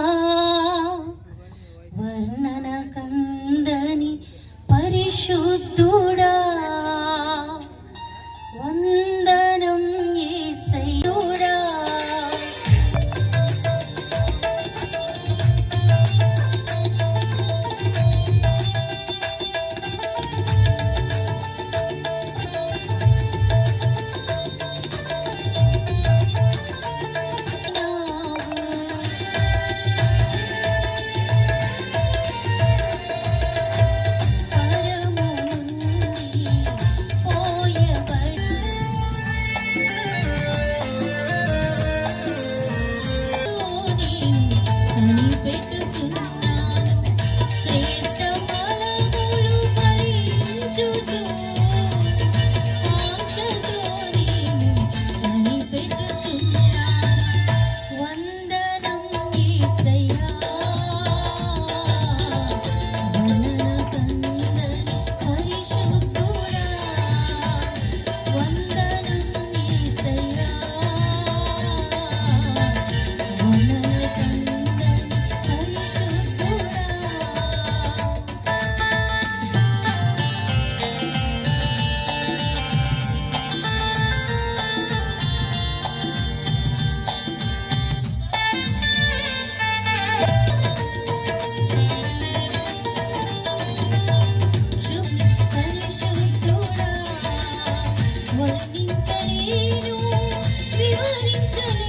ఆ వర్ణన కందని పరిశుద్ధు వర్ణించలేను వివరించలేను.